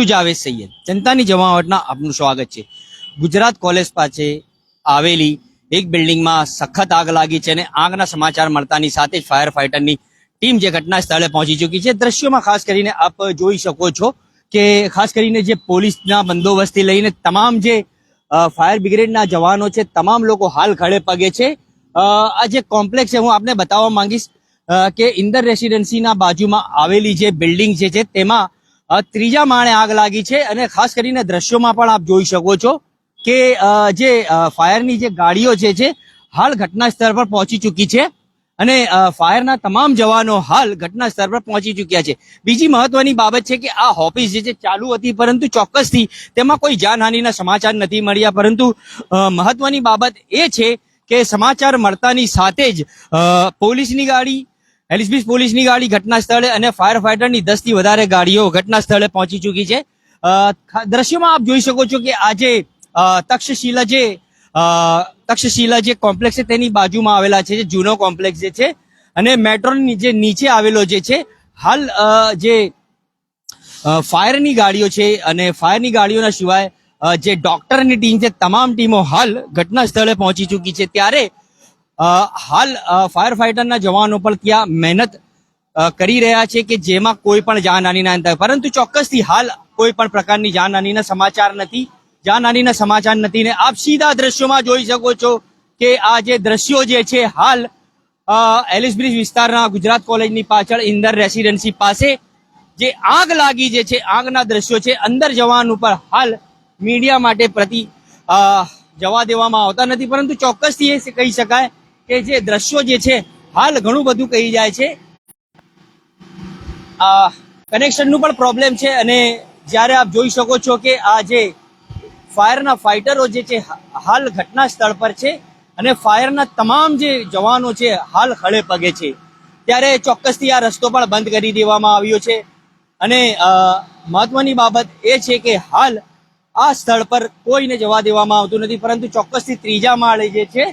હું જાવેદ સૈયદ. જનતાની જમાવટના આપનું સ્વાગત છે. ગુજરાત કોલેજ પાસે આવેલી એક બિલ્ડિંગમાં સખત આગ લાગી છે અને આગના સમાચાર મળતાની સાથે જ ફાયર ફાઈટરની ટીમ જે ઘટના સ્થળે પહોંચી ચૂકી છે. દ્રશ્યોમાં ખાસ કરીને આપ જોઈ શકો છો કે ખાસ કરીને જે પોલીસના બંદોબસ્તથી લઈને તમામ જે ફાયર બ્રિગેડના જવાનો છે, તમામ લોકો હાલ ખડે પગે છે. આ જે કોમ્પ્લેક્સ છે, હું આપને બતાવવા માંગીશ કે ઇન્દર રેસિડેન્સીના બાજુમાં આવેલી જે બિલ્ડિંગ જે છે તેમાં ત્રીજા માળે આગ લાગી છે અને ખાસ કરીને દ્રશ્યોમાં પણ આપ જોઈ શકો છો કે જે ફાયરની જે ગાડીઓ છે જે હાલ ઘટના સ્થળ પર પહોંચી ચૂકી છે અને ફાયરના તમામ જવાનો હાલ ઘટના સ્થળ પર પહોંચી ચૂક્યા છે. બીજી મહત્વની બાબત છે કે આ ઓફિસ જે છે ચાલુ હતી પરંતુ ચોક્કસથી તેમાં કોઈ જાનહાનિના સમાચાર નથી મળ્યા. પરંતુ મહત્વની બાબત એ છે કે સમાચાર મળતાની સાથે જ પોલીસની ગાડી એલએસબી પોલીસની ગાડી ઘટના સ્થળે અને ફાયર ફાઈટરની દસથી વધારે ગાડીઓ ઘટના સ્થળે પહોંચી ચૂકી છે. દ્રશ્યમાં આપ જોઈ શકો છો કે આજે તક્ષશિલા જે તક્ષશિલા જે કોમ્પ્લેક્સ છે તેની બાજુમાં આવેલા છે, જે જૂનો કોમ્પ્લેક્સ જે છે અને મેટ્રોની જે નીચે આવેલો જે છે, હાલ જે ફાયરની ગાડીઓ છે અને ફાયરની ગાડીઓના સિવાય જે ડોક્ટરની ટીમ છે, તમામ ટીમો હાલ ઘટના સ્થળે પહોંચી ચૂકી છે. ત્યારે હાલ ફાયર ફાઈટરના જવાનો પણ ત્યાં મહેનત કરી રહ્યા છે કે જેમાં કોઈ પણ જાનહાની ના થાય. પરંતુ ચોક્કસથી હાલ કોઈ પણ પ્રકારની જાનહાનીના સમાચાર નથી. જાનહાનીના સમાચાર નથી ને આપ સીધા દ્રશ્યોમાં જોઈ શકો છો કે આ જે દ્રશ્યો જે છે હાલ એલિસ બ્રિજ વિસ્તારના ગુજરાત કોલેજની પાછળ ઇન્દર રેસિડેન્સી પાસે જે આગ લાગી જે છે, આગના દ્રશ્યો છે, અંદર જવાનું ઉપર હાલ મીડિયા માટે પ્રતિ જવા દેવામાં આવતા નથી. પરંતુ ચોક્કસથી એ કહી શકાય કે જે દ્રશ્યો જે છે, હાલ ઘણું બધું કહી જાય છે. આ કનેક્શનનું પણ પ્રોબ્લેમ છે અને જ્યારે આપ જોઈ શકો છો કે આ જે ફાયરના ફાઇટરો જે છે હાલ ઘટના સ્થળ પર છે અને ફાયરના તમામ જે જવાનો છે, હાલ ખડે પગે છે. ત્યારે ચોક્કસથી આ રસ્તો પણ બંધ કરી દેવામાં આવ્યો છે. અને મહત્વની બાબત એ છે કે હાલ આ સ્થળ પર કોઈને જવા દેવામાં આવતું નથી, પરંતુ ચોક્કસથી ત્રીજા માળે જે છે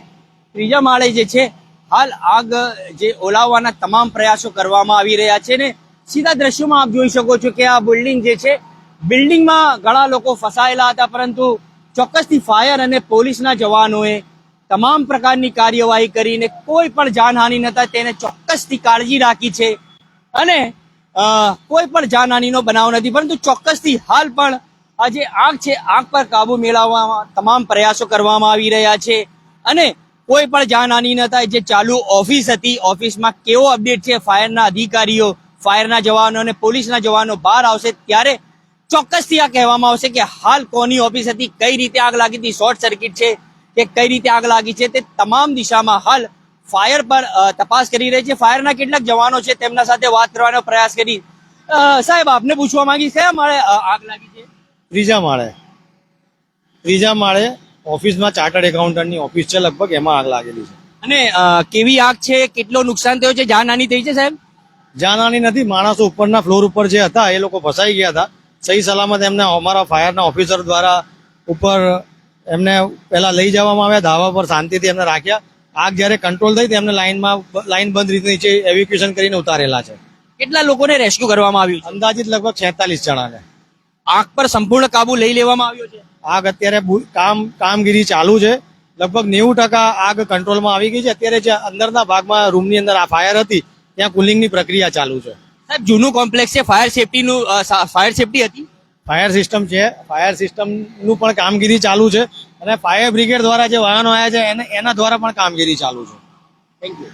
ત્રીજા માળે જે છે, હાલ આગ જે ઓલાવવાના તમામ પ્રયાસો કરવામાં આવી રહ્યા છે ને સીધા દ્રશ્યોમાં આપ જોઈ શકો છો કે આ બિલ્ડિંગ જે છે, બિલ્ડિંગમાં ઘણા લોકો ફસાયેલા હતા, પરંતુ ચોક્કસથી ફાયર અને પોલીસના જવાનોએ તમામ પ્રકારની કાર્યવાહી કરીને કોઈ પણ જાનહાનિ ન તેને ચોક્કસથી કાળજી રાખી છે. અને કોઈ પણ જાનહાનિનો બનાવ નથી, પરંતુ ચોક્કસથી હાલ પણ આ જે આગ છે, આગ પર કાબુ મેળવવામાં તમામ પ્રયાસો કરવામાં આવી રહ્યા છે. અને કોઈ પણ જાનહાની ન થાય. જે ચાલુ ઓફિસ હતી, ઓફિસમાં કેવો અપડેટ છે? ફાયરના અધિકારીઓ, ફાયરના જવાનો અને પોલીસના જવાનો બહાર આવશે ત્યારે ચોક્કસથી આ કહેવામાં આવશે કે હાલ કોની ઓફિસ હતી, કઈ રીતે આગ લાગી હતી, શોર્ટ સર્કિટ છે કે કઈ રીતે આગ લાગી છે તે તમામ દિશામાં હાલ ફાયર પર તપાસ કરી રહી છે. ફાયરના કેટલાક જવાનો છે તેમના સાથે વાત કરવાનો પ્રયાસ કરી. સાહેબ, આપને પૂછવા માંગીશ કયા માળે આગ લાગી છે? ત્રીજા માળે. ત્રીજા માળે ઓફિસમાં ચાર્ટર્ડ એકાઉન્ટન્ટની ઓફિસ છે લગભગ એમાં આગ લાગેલી છે. અને કેવી આગ છે? કેટલો નુકસાન થયો છે? જાનહાની થઈ છે સાહેબ? જાનહાની નથી માણસો ઉપરના ફ્લોર ઉપર જે હતા એ લોકો ફસાઈ ગયા હતા. સહી સલામત એમને અમારા ફાયરના ઓફિસર દ્વારા ઉપર એમને પહેલા લઈ જવામાં આવ્યા ધાબા પર શાંતિથી એમને રાખ્યા. આગ જ્યારે કંટ્રોલ થઈ એમને લાઈનમાં લાઈન બંધ રીતે નીચે એવિક્યુએશન કરીને ઉતારેલા છે. કેટલા લોકોને રેસ્ક્યુ કરવામાં આવ્યું અંદાજિત લગભગ છેતાલીસ જણાને. આગ પર સંપૂર્ણ કાબુ લઈ લેવામાં આવ્યો છે. આગ અત્યારે કામ કામગીરી ચાલુ છે. લગભગ નેવું ટકા આગ કંટ્રોલમાં આવી ગઈ છે. અત્યારે જે અંદરના ભાગમાં રૂમની અંદર આ ફાયર હતી ત્યાં કુલિંગની પ્રક્રિયા ચાલુ છે. સાહેબ જૂનું કોમ્પ્લેક્સ છે ફાયર સેફટીનું ફાયર સેફટી હતી? ફાયર સિસ્ટમ છે. ફાયર સિસ્ટમનું પણ કામગીરી ચાલુ છે. અને ફાયર બ્રિગેડ દ્વારા જે વાહનો આવ્યા છે એને એના દ્વારા પણ કામગીરી ચાલુ છે. થેન્ક યુ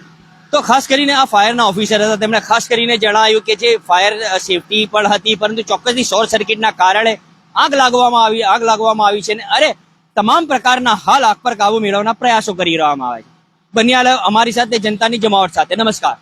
તો ખાસ કરીને આ ફાયરના ઓફિસર હતા, તેમણે ખાસ કરીને જણાવ્યું કે જે ફાયર સેફટી પણ હતી, પરંતુ ચોક્કસથી શોર્ટ સર્કિટના કારણે આગ લાગવામાં આવી, આગ લાગવામાં આવી છે અને અરે, તમામ પ્રકારના હાલ આગ પર કાબુ મેળવવાના પ્રયાસો કરી રહેવામાં આવે છે. બન્યા અમારી સાથે જનતાની જમાવટ સાથે. નમસ્કાર.